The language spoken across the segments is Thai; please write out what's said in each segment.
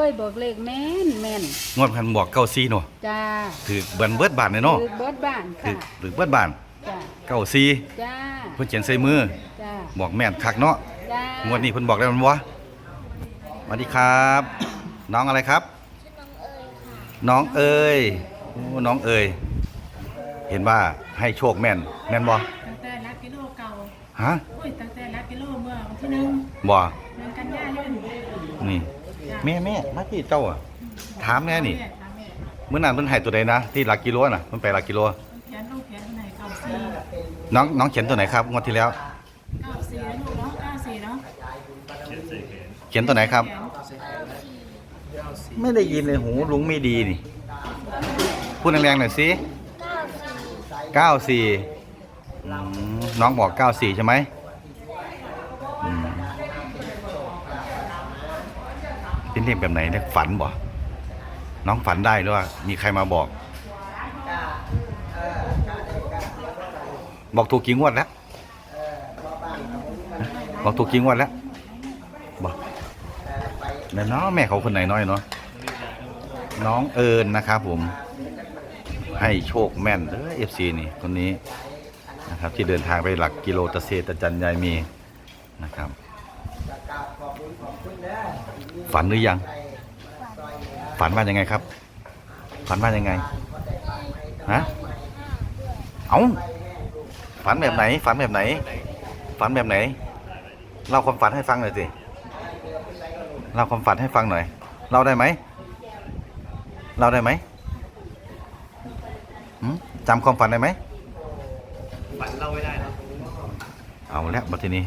เอ้ยบอกเลขแม่นแม่นงวดพันบอกเก้าซีเนาะจ้าถือเบินเบิดบานเลยเนาะคือเบิดบ้านถือค่ะถือเบิดบานจ้าเก้าซีจ้าเพิ่นเขียนใส่มือ จ้าบอกแม่นคักเนาะจ้างวดนี้เพิ่นบอกได้มันวะสวัสดีครับ น้องอะไรครับ น้องเอ๋ยโอ้น้องเอ๋ยเห็นว่าให้โชคแม่น แม่นบ่ตั้งแต่รักกิโลเก่าฮะโอ้ยตั้งแต่รักกิโลเมื่อวันที่หนึ่งบ่เดือนกันยายนนี่จ้ะ แม่แม่มาพี่เจ้าอะ ถามแน่นี่แม่ถามแม่เมื่อนั้นเพิ่นให้ตัวใดนะ ที่หลักกิโลน่ะเพิ่นไปหลักกิโล เขียนลูกเขียนไหนเก้าสี่น้องน้องเขียนตัวไหนครับงวดที่แล้ว เก้าสี่แล้วลูกเนาะเก้าสี่เนาะเขียนตัวไหนครับเขียนไม่ได้ยินเลยหูลุงไม่ดีนี่ พูดแรงๆหน่อยสิเก้าสี่อืมน้องบอกเก้าสี่ใช่ไหมอืมี่แบบไหนเนี่ยฝันบ่น้องฝันได้หรือว่า มีใครมาบอก บอกถูกกี่งวดแล้วบอกถูกกี่งวดแล้วบอกแม่เนาะแม่เขาคนไหนน้อยเนาะน้องเอิญนะครับผม ให้โชคแม่นเด้อเอฟซีนี่คนนี้นะครับที่เดินทางไปหลักกิโลตะเซตะจันยายมีนะครับ ฝันหรือยัง ฝันว่ายังไงครับ ฝันว่ายังไงฮะเอาฝันแบบไหน ฝันแบบไหน ฝันแบบไหนเล่าความฝันให้ฟังหน่อยสิเล่าความฝันให้ฟังหน่อยเล่าได้ไหมเราได้ไหมหืมจำความฝันได้ไหมฝันเราไม่ได้เนอะเอาแล้วบัดทีนี้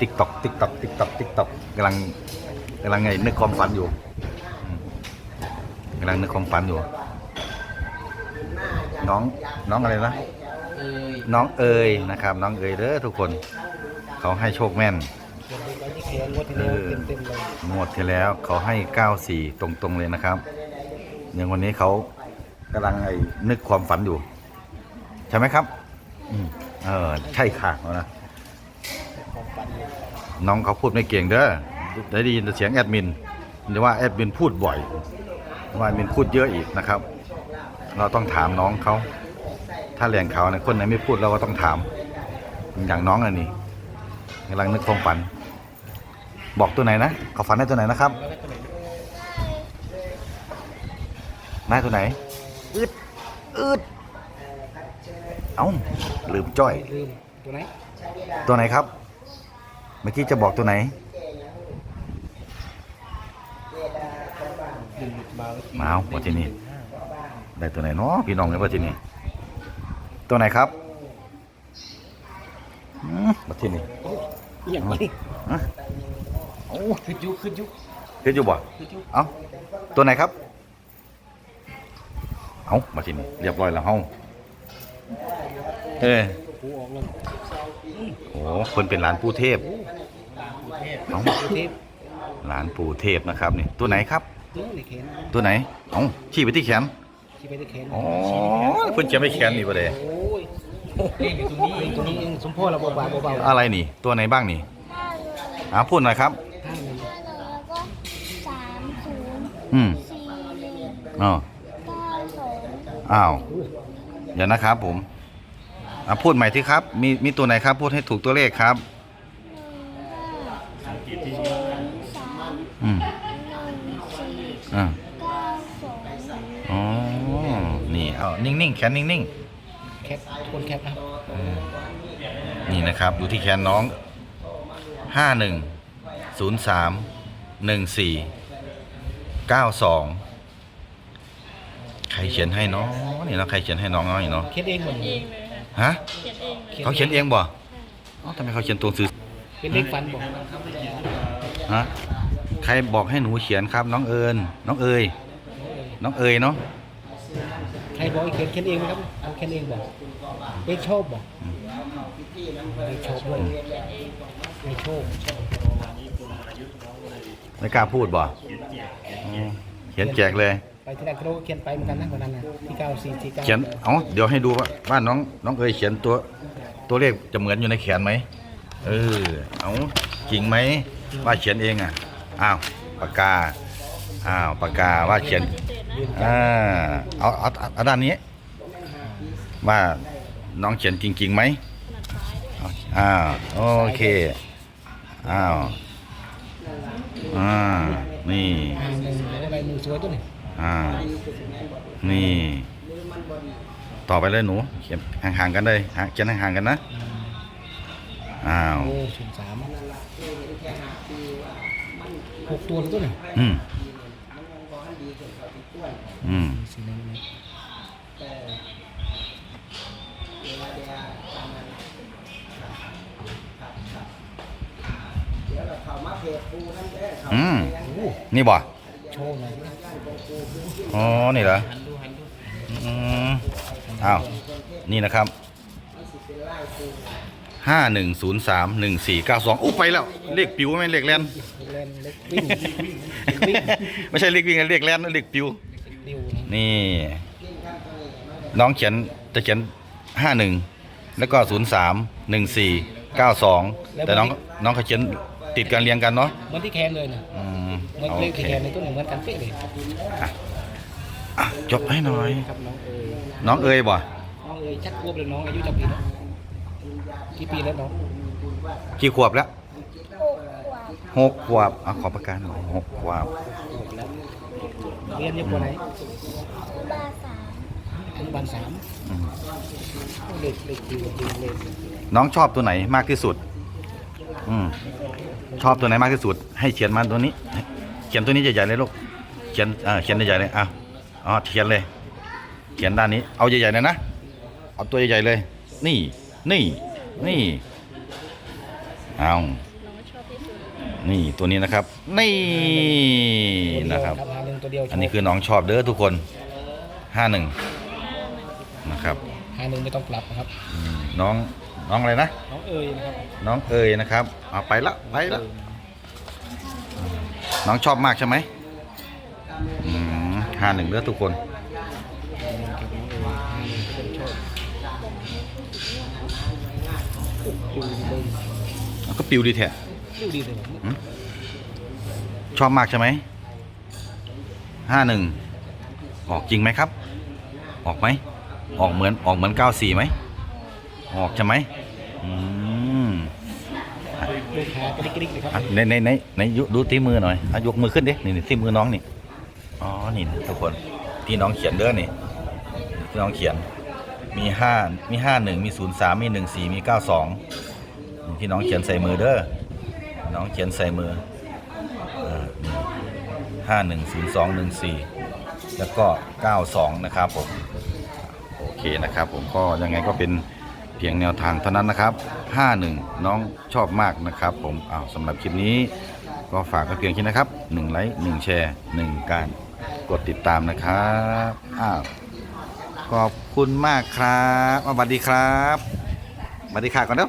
ติ๊กตอกติ๊กตอกติ๊กตอกติ๊กตอกกำลัง กำลังไงนึกความฝันอยู่อืมกำลังนึกความฝันอยู่ น้องน้องอะไรนะเอ้ยน้องเอ๋ยนะครับ น้องเอ๋ยเด้อทุกคน เขาให้โชคแม่นเขียนไปที่เขียนงวดที่แล้วเต็มเต็มๆเลยงวดที่แล้วเขาให้94ตรงๆเลยนะครับอย่างวันนี้เขากำลังไอ้นึกความฝันอยู่ ใช่ไหมครับอืมเออใช่ค่ะเอานะของฝันเลยน้องเขาพูดไม่เก่งเด้อ ได้ได้ยินแต่เสียงแอดมินหรือว่าแอดมินพูดบ่อยว่าแอดมินพูดเยอะอีกนะครับ เราต้องถามน้องเขาถ้าแหล่งเขาเนี่ยคนไหนไม่พูดเราก็ต้องถาม อย่างน้องอันนี้กำลังนึกความฝัน บอกตัวไหนนะเขาฝันได้ตัวไหนนะครับแล้วก็ตัวไหนได้ตัวไหนอึดอึดเอ้าลืมจ้อยลืมตัวไหน ตัวไหนครับ เมื่อกี้จะบอกตัวไหน ลืมหลุ ดมาเมื่อกี้มาเอามาที่นี่ได้ตัวไหนเนาะพี่น้องในว่าที่นี่ตัวไหนครับอืมมาที่นี่อย่างนี้ฮะโอ้คือยุคือยุเห็นอยู่บ่คือยุเอ้าตัวไหนครับเอามาที่นี่เรียบร้อยแล้วเฮาเออหูออกเลยโอ้คนเป็นหลานปู่เทพเทพเอ้าเทพหลานปู่เทพนะครับนี่ตัวไหนครับ ตัวในแขนตัวไหนเอ้าชี้ไปที่แขนชี้ไปที่แขนอ๋อเพิ่นจะไม่แขนนี่บ่ได้โอ้ยเล่นอยู่ตรงนี้เองตรงนี้เองสมพ่อเราเบาๆเบาๆอะไรนี่ ตัวไหนบ้างนี่อ่าพูดหน่อยครับห้าหนึ่งแล้วก็สามศูนย์อืมสี่หนึ่งอ๋อเก้าสองอ้าวเดี๋ยวนะครับผมอ่าพูดใหม่ที่ครับ มีมีตัวไหนครับ พูดให้ถูกตัวเลขครับ หนึ่งห้าศูนย์สาม อืม หนึ่งสี่ อ่าเก้าสองอ๋อ นี่ เอานิ่งๆ แขนนิ่งแคปคนแคปนะครับๆเออนี่นะครับ ดูที่แขนน้อง ห้าหนึ่ง ศูนย์สาม หนึ่งสี่ เก้าสอง ใครเขียนให้น้องนี่เนาะ ใครเขียนให้น้องน้อยเนาะ เขียนเองหมดเลยฮะเขาเขียนเองบ่เอ้าทำไมเขาเขียนตัวซื้อเป็นเลขฟันบอกฮะ ใครบอกให้หนูเขียนครับ น้องเอิญน้องเอ๋ยน้องเอ๋ยเนาะใครบอกให้เขียนเขียนเองไหมครับเอาเขียนเองบอกเลขชอบบอกเลขชอบด้วยเลขโชคไม่กล้าพูดบ่อ๋อเขียนแจกเลย ไปที่แรกเราก็เขียนไปเหมือนกันนะวันนั้นนะที่เก้าสี่สี่เก้าเขียนเอ้าเดี๋ยวให้ดูว่าว่าน้องน้องเอ๋ยเขียนตัวตัวเลขจะเหมือนอยู่ในแขนไหมเออเอาจริงไหมว่าเขียนเองอะ อ้าวปากกาอ้าวปากกาว่าเขียนอ่าเอาเอาเอาด้านนี้ ว่าน้องเขียนจริงๆไหมอ้าวโอเคอ้าวอ่านี่อ่านี่ ต่อไปเลยหนูเขียนห่างๆกันเลยเขียนห่างๆกันนะอ้าวโอ้ศูนย์สาม หกตัวเลยตัวนี้อืมอืมสี่หนึ่งนะอืมนี่บ่โชว์หน่อยอ๋อ นี่เหรออืมอ้าว นี่นะครับ ห้าหนึ่งศูนย์สามหนึ่งสี่เก้าสองอู้ไปแล้ว เลขปิวไหมเลขแลนเล่นเล็กวิ่งวิ่งไม่ใช่เลขวิ่งนะเลขแลนนะเลขปิว ดิวนะนี่ น้องเขียนจะเขียนห้าหนึ่งแล้วก็ศูนย์สามหนึ่งสี่เก้าสองแต่น้องน้องเขาเขียนติดกันเรียงกันเนาะเหมือนที่แคนเลยนะอืมเหมือนโอเลขเคที่แคนในตัวหนึ่งเหมือนกันเป๊ะเลยอะจบให้หน่อย ครับน้องเอ๋ยน้องเอ๋ยบ่น้องเอ๋ยชักกลัวเลยน้องอายุจักปีแล้ว กี่ปีแล้วน้องกี่ขวบแล้วหกขวบหกขวบอะขอประกันหน่อยหกขวบหกแล้วเรียนอยู่ปไหนบ้าสามอนุบาลสามอืมเลขเลขดิวดิวเลขน้องชอบตัวไหนมากที่สุด อืมชอบตัวไหนมากที่สุด ให้เขียนมาตัวนี้ เขียนตัวนี้ใหญ่ๆเลยลูก เขียนอ่าเขียนใหญ่ๆเลยอะอ๋อเขียนเลย เขียนด้านนี้ เอาใหญ่ๆเลยนะ เอาตัวใหญ่ๆเลย นี่ นี่ นี่เอาน้องชอบที่สุดนี่ตัวนี้นะครับ นี่นะครับหาหนึ่งตัวเดียวอันนี้คือน้องชอบเด้อทุกคนห้าหนึ่งนะครับหาหนึ่งไม่ต้องปรับนะครับอืมน้องน้องอะไรนะ น้องเอ๋ยนะครับ น้องเอ๋ยนะครับเอาไปละไปละน้องชอบมากใช่ไหมห้าหนึ่งเด้อทุกคน ครับน้องเอ๋ยหาหนึ่งทุกคนชอบ ดูเลยแล้วก็ปิวดีแท้ดูดีเลยแบบชอบมากใช่ไหมห้าหนึ่งออกจริงไหมครับ ออกไหมออกเหมือนออกเหมือนเก้าสี่ไหมออกใช่ไหมอืมลูกค้ากระดิกกระดิกเลยครับอะในในในในยกดูที่มือหน่อยอะยกมือขึ้นดินี่นี่ที่มือน้องนี่อ๋อนี่นะทุกคนที่น้องเขียนเด้อนี่ที่น้องเขียนมีห้ามีห้าหนึ่งมีศูนย์สามมีหนึ่งสี่มีเก้าสอง ที่น้องเขียนใส่มือเด้อน้องเขียนใส่มือห้าหนึ่งศูนย์สองหนึ่งสี่แล้วก็เก้าสองนะครับผมโอเคนะครับ ผมก็ยังไงก็เป็นเพียงแนวทางเท่านั้นนะครับห้าหนึ่งน้องชอบมากนะครับ ผมอ้าวสำหรับคลิปนี้ก็ฝากไว้เพียงแค่นะครับหนึ่งไลค์หนึ่งแชร์หนึ่งการกดติดตามนะครับอ้าวขอบคุณมากครับสวัสดีครับสวัสดีค่ะก่อนเด้อ